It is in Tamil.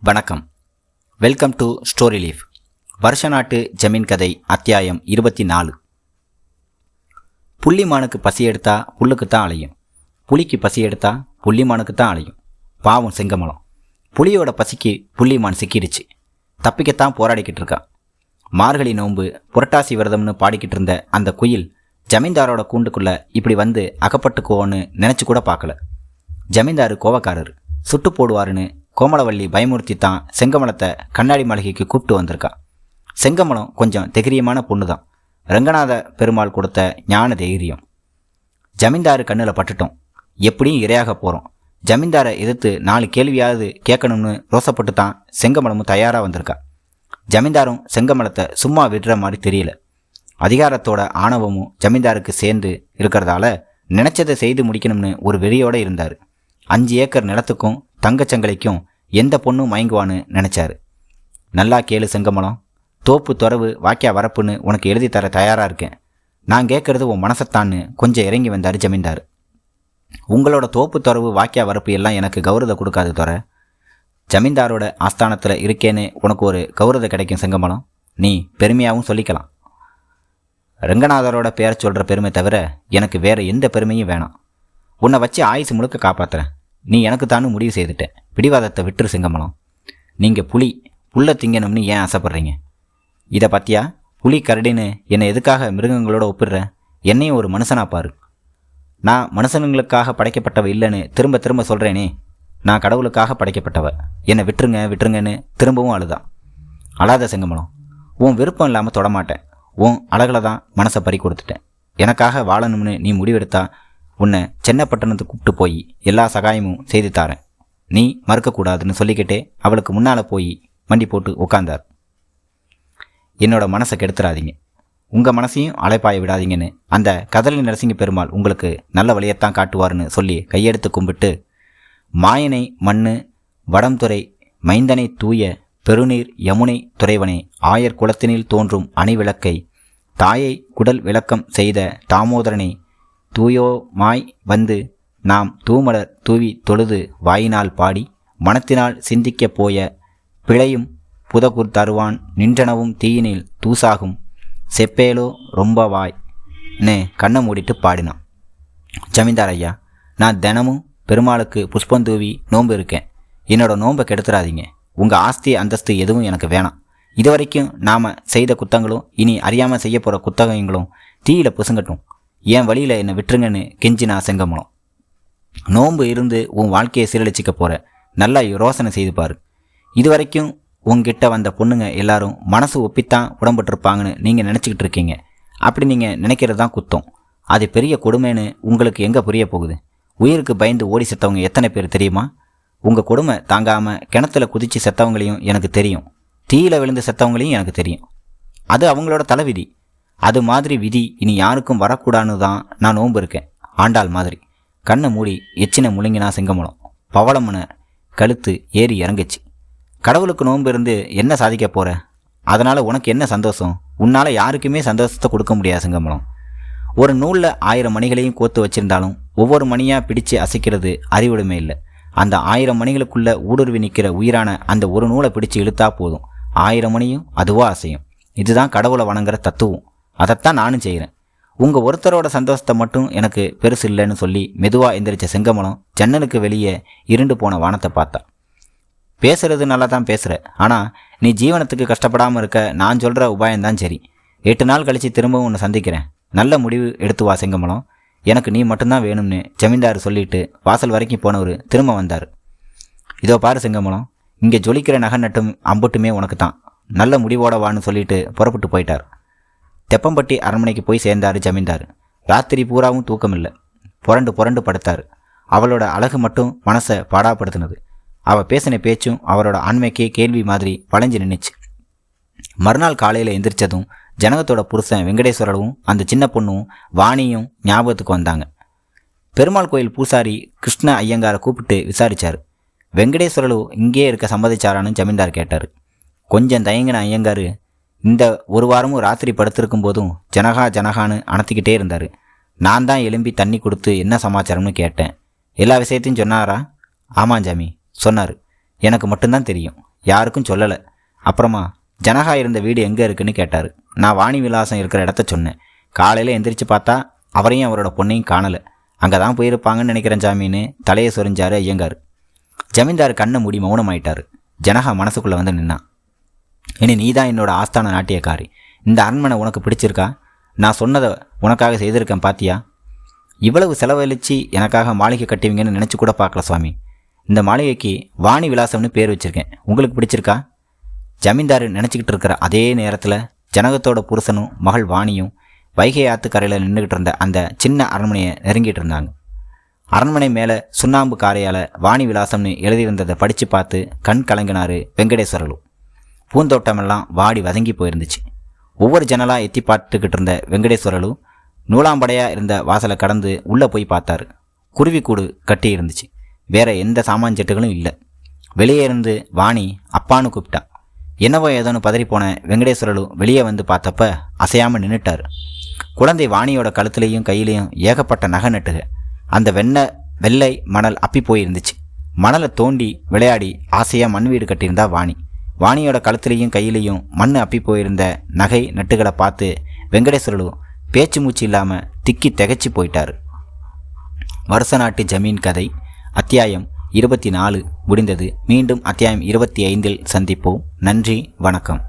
வணக்கம். வெல்கம் டு ஸ்டோரி லீஃப் வருஷ நாட்டு ஜமீன் கதை அத்தியாயம் இருபத்தி நாலு புள்ளிமானுக்கு பசி எடுத்தா புல்லுக்குத்தான் அலையும். புலிக்கு பசி எடுத்தா புள்ளிமானுக்கு தான் அலையும். பாவம் செங்கமலம். புலியோட பசிக்கு புள்ளிமான் சிக்கிடுச்சு. தப்பிக்கத்தான் போராடிக்கிட்டு இருக்கான் மார்கழி நோன்பு புரட்டாசி விரதம்னு பாடிக்கிட்டு இருந்த அந்த குயில் ஜமீன்தாரோட கூண்டுக்குள்ள இப்படி வந்து அகப்பட்டுக்குவோன்னு நினச்சி கூட பார்க்கல. ஜமீன்தாரு கோவக்காரர் சுட்டு போடுவாருன்னு கோமலவள்ளி பயமுறுத்தி தான் செங்கமலத்தை கண்ணாடி மாளிகைக்கு கூப்பிட்டு வந்திருக்கா. செங்கமலம் கொஞ்சம் தைரியமான பொண்ணு தான் ரங்கநாத பெருமாள் கொடுத்த ஞான தைரியம். ஜமீன்தாரு கண்ணில் பட்டுட்டோம். எப்படியும் இரையாக போகிறோம் ஜமீன்தாரை எதிர்த்து நாலு கேள்வியாவது கேட்கணும்னு ரோசப்பட்டு தான் செங்கமலமும் தயாராக வந்திருக்கா. ஜமீன்தாரும் செங்கமலத்தை சும்மா விடுற மாதிரி தெரியல. அதிகாரத்தோட ஆணவமும் ஜமீன்தாருக்கு சேர்ந்து இருக்கிறதால நினைச்சதை செய்து முடிக்கணும்னு ஒரு வெறியோடு இருந்தார். அஞ்சு ஏக்கர் நிலத்துக்கும் தங்கச்சங்கலைக்கும் எந்த பொண்ணும் மயங்குவான்னு நினச்சாரு. நல்லா கேளு செங்கமலம். தோப்பு துறவு வாக்கியா வரப்புன்னு உனக்கு எழுதி தர தயாராக இருக்கேன். நான் கேட்குறது உன் மனசத்தான்னு கொஞ்சம் இறங்கி வந்தார் ஜமீன்தார். உங்களோட தோப்பு துறவு வாக்கியா வரப்பு எல்லாம் எனக்கு கௌரத கொடுக்காது துற. ஜமீன்தாரோட ஆஸ்தானத்தில் இருக்கேன்னு உனக்கு ஒரு கௌரத கிடைக்கும் செங்கமலம். நீ பெருமையாகவும் சொல்லிக்கலாம். ரங்கநாதரோட பேரை சொல்கிற பெருமை தவிர எனக்கு வேறு எந்த பெருமையும் வேணாம். உன்னை வச்சு ஆயுசு முழுக்க காப்பாற்றுறேன் நீ எனக்கு தானும் முடிவு செய்துட்டேன் பிடிவாதத்தை விட்டுரு சிங்கமலம். நீங்கள் புலி புல்லை திங்கணும்னு ஏன் ஆசைப்பட்றீங்க? இதை பற்றியா புலி கரடின்னு என்னை எதுக்காக மிருகங்களோட ஒப்பிடுற? என்னையும் ஒரு மனுஷனா பாரு. நான் மனுஷனுங்களுக்காக படைக்கப்பட்டவ இல்லைன்னு திரும்ப திரும்ப சொல்கிறேனே நான் கடவுளுக்காக படைக்கப்பட்டவ. என்னை விட்டுருங்க விட்டுருங்கன்னு திரும்பவும் அழுதான். அழாத செங்கமலம். உன் விருப்பம் இல்லாமல் தொடமாட்டேன். உன் அழகில் தான் மனசை பறி கொடுத்துட்டேன். எனக்காக வாழணும்னு நீ முடிவெடுத்தா உன்னை சென்னப்பட்டணத்துக்கு கூப்பிட்டு போய் எல்லா சகாயமும் செய்து தாரேன். நீ மறுக்கக்கூடாதுன்னு சொல்லிக்கிட்டே அவளுக்கு முன்னால் போய் மண்டி போட்டு உட்காந்தார் என்னோட மனசை கெடுத்துறாதீங்க. உங்கள் மனசையும் அலைப்பாய விடாதீங்கன்னு அந்த கதலி நரசிங்க பெருமாள் உங்களுக்கு நல்ல வழியைத்தான் காட்டுவார்னு சொல்லி கையெடுத்து கும்பிட்டு மாயனை மண்ணு வடம்துறை மைந்தனை தூய பெருநீர் யமுனை துறைவனே ஆயர் குளத்தினில் தோன்றும் அணிவிளக்கை தாயை குடல் விளக்கம் செய்த தாமோதரனை தூயோமாய் வந்து நாம் தூமலர் தூவி தொழுது வாயினால் பாடி மனத்தினால் சிந்திக்கப் போய பிழையும் புதகுர் தருவான் நின்றனவும் தீயினில் தூசாகும். செப்பேலோ ரொம்ப வாய் கண்ணை மூடிட்டு பாடினான். ஜமீன்தார் ஐயா நான் தினமும் பெருமாளுக்கு புஷ்பம் தூவி நோன்பு இருக்கேன். என்னோட நோன்பை கெடுத்துறாதீங்க. உங்கள் ஆஸ்தி அந்தஸ்து எதுவும் எனக்கு வேணாம். இது வரைக்கும் நாம் செய்த குத்தங்களும் இனி அறியாமல் செய்ய போகிற குத்தகங்களும் தீயில புசுங்கட்டும். என் வழியில் என்னை விட்டுருங்கன்னு கெஞ்சி நான் செங்கமலம். நோன்பு இருந்து உன் வாழ்க்கையை சீரழிச்சிக்க போகிற நல்லா யோசனை செய்து பாரு. இது வரைக்கும் உங்ககிட்ட வந்த பொண்ணுங்க எல்லாரும் மனசு ஒப்பித்தான் உடம்பட்டுருப்பாங்கன்னு நீங்கள் நினச்சிக்கிட்டு இருக்கீங்க. அப்படி நீங்கள் நினைக்கிறது தான் குத்தம். அது பெரிய கொடுமைன்னு உங்களுக்கு எங்கே புரிய போகுது? உயிருக்கு பயந்து ஓடி செத்தவங்க எத்தனை பேர் தெரியுமா? உங்கள் கொடுமை தாங்காமல் கிணத்துல குதித்து செத்தவங்களையும் எனக்கு தெரியும். தீயில விழுந்து செத்தவங்களையும் எனக்கு தெரியும். அது அவங்களோட தலைவிதி. அது மாதிரி விதி இனி யாருக்கும் வரக்கூடாதுன்னு தான் நான் நோன்பு இருக்கேன். ஆண்டாள் மாதிரி. கண்ணை மூடி எச்சினை முழுங்கினா சிங்கமலம் பவளமனை கழுத்து ஏறி இறங்குச்சு. கடவுளுக்கு நோன்பு இருந்து என்ன சாதிக்க போற? அதனால் உனக்கு என்ன சந்தோஷம்? உன்னால் யாருக்குமே சந்தோஷத்தை கொடுக்க முடியாது சிங்கமலம் ஒரு நூலில் ஆயிரம் மணிகளையும் கோத்து வச்சிருந்தாலும் ஒவ்வொரு மணியாக பிடிச்சு அசைக்கிறது அறிவுடைமை இல்லை. அந்த ஆயிரம் மணிகளுக்குள்ளே ஊடுருவி நிற்கிற உயிரான அந்த ஒரு நூலை பிடிச்சு இழுத்தா போதும். ஆயிரம் மணியும் அதுவாக அசையும். இதுதான் கடவுளை வணங்குற தத்துவம். அதைத்தான் நானும் செய்கிறேன் உங்கள் ஒருத்தரோட சந்தோஷத்தை மட்டும் எனக்கு பெருசு இல்லைன்னு சொல்லி மெதுவாக எந்திரிச்ச செங்கமலம் ஜன்னலுக்கு வெளியே இருண்டு போன வானத்தை பார்த்தா. பேசுறது நல்லா தான் பேசுகிற ஆனால் நீ ஜீவனத்துக்கு கஷ்டப்படாமல் இருக்க நான் சொல்கிற உபாயம்தான் சரி. எட்டு நாள் கழித்து திரும்பவும் உன்னை சந்திக்கிறேன். நல்ல முடிவு எடுத்து வா செங்கமலம். எனக்கு நீ மட்டும்தான் வேணும்னு ஜமீன்தார் சொல்லிட்டு வாசல் வரைக்கும் போனவர் திரும்ப வந்தார். இதோ பாரு செங்கமலம் இங்கே ஜொலிக்கிற நகை நட்டும் அம்புட்டுமே உனக்கு தான் நல்ல முடிவோட வான்னு சொல்லிட்டு புறப்பட்டு போயிட்டார். தெப்பம்பட்டி அரண்மனைக்கு போய் சேர்ந்தார் ஜமீன்தார். ராத்திரி பூராவும் தூக்கமில்லை. புரண்டு புரண்டு படுத்தார். அவளோட அழகு மட்டும் மனசை பாடாப்படுத்தினது. அவள் பேசின பேச்சும் அவரோட ஆண்மைக்கே கேள்வி மாதிரி வளைஞ்சு நின்றுச்சு மறுநாள் காலையில் எந்திரிச்சதும் ஜனகத்தோட புருஷன் வெங்கடேஸ்வரவும் அந்த சின்ன பொண்ணும் வாணியும் ஞாபகத்துக்கு வந்தாங்க. பெருமாள் கோயில் பூசாரி கிருஷ்ண ஐயங்காரை கூப்பிட்டு விசாரிச்சார். வெங்கடேஸ்வரலு இங்கேயே இருக்க சம்மதிச்சாரான்னு ஜமீன்தார் கேட்டார். கொஞ்சம் தயங்கின ஐயங்காரு இந்த ஒரு வாரமும் ராத்திரி படுத்திருக்கும் போதும் ஜனகா ஜனகான்னு அணத்திக்கிட்டே இருந்தார். நான் தான் எலும்பி தண்ணி கொடுத்து என்ன சமாச்சாரம்னு கேட்டேன். எல்லா விஷயத்தையும் சொன்னாரா? ஆமாம் ஜாமி சொன்னார். எனக்கு மட்டும்தான் தெரியும். யாருக்கும் சொல்லலை. அப்புறமா ஜனகா இருந்த வீடு எங்கே இருக்குன்னு கேட்டார். நான் வாணி விலாசம் இருக்கிற இடத்த சொன்னேன். காலையில் எந்திரிச்சு பார்த்தா அவரையும் அவரோட பொண்ணையும் காணலை. அங்கே தான் போயிருப்பாங்கன்னு நினைக்கிறேன் ஜாமின்னு தலையை சொரிஞ்சார் ஐயங்கார். ஜமீன்தார் கண்ணை மூடி மௌனமாயிட்டார். ஜனகா மனசுக்குள்ளே வந்து நின்னான். இனி நீ தான் என்னோட ஆஸ்தான நாட்டியக்காரி. இந்த அரண்மனை உனக்கு பிடிச்சிருக்கா? நான் சொன்னதை உனக்காக செய்திருக்கேன் பாத்தியா? இவ்வளவு செலவழித்து எனக்காக மாளிகை கட்டுவீங்கன்னு நினச்சி கூட பார்க்கல சுவாமி. இந்த மாளிகைக்கு வாணி விலாசம்னு பேர் வச்சுருக்கேன். உங்களுக்கு பிடிச்சிருக்கா? ஜமீன்தார் நினச்சிக்கிட்டு இருக்கிற அதே நேரத்தில் ஜனகத்தோட புருஷனும் மகள் வாணியும் வைகை ஆத்துக்கரையில் நின்றுக்கிட்டு இருந்த அந்த சின்ன அரண்மனையை நெருங்கிட்டு இருந்தாங்க. அரண்மனை மேலே சுண்ணாம்பு காரையால் வாணி விலாசம்னு எழுதியிருந்ததை படித்து பார்த்து கண் கலங்கினார் வெங்கடேஸ்வரலு பூந்தோட்டமெல்லாம் வாடி வதங்கி போயிருந்துச்சு. ஒவ்வொரு ஜன்னலாக எத்தி பார்த்துக்கிட்டு இருந்த வெங்கடேஸ்வரலு நூலாம்படையாக இருந்த வாசலை கடந்து உள்ளே போய் பார்த்தாரு. குருவிக்கூடு கட்டி இருந்துச்சு. வேற எந்த சாமான்செட்டுகளும் இல்லை. வெளியே இருந்து வாணி அப்பான்னு கூப்பிட்டான் என்னவோ ஏதோன்னு பதறிப்போன வெங்கடேஸ்வரலு வெளியே வந்து பார்த்தப்ப அசையாமல் நின்றுட்டார் குழந்தை வாணியோட கழுத்துலேயும் கையிலையும் ஏகப்பட்ட நகை நட்டுக. அந்த வெண்ண வெள்ளை மணல் அப்பி போயிருந்துச்சு மணலை தோண்டி விளையாடி ஆசையாக மண் வீடு கட்டியிருந்தா வாணி. வாணியோட கழுத்துலேயும் கையிலையும் மண் அப்பி போயிருந்த நகை நட்டுகளை பார்த்து வெங்கடேஸ்வரலு பேச்சு மூச்சு இல்லாமல் திக்கி திகச்சு போயிட்டார். வருஷ நாட்டு ஜமீன் கதை அத்தியாயம் இருபத்தி நாலு முடிந்தது. மீண்டும் அத்தியாயம் இருபத்தி ஐந்தில் சந்திப்போம். நன்றி வணக்கம்.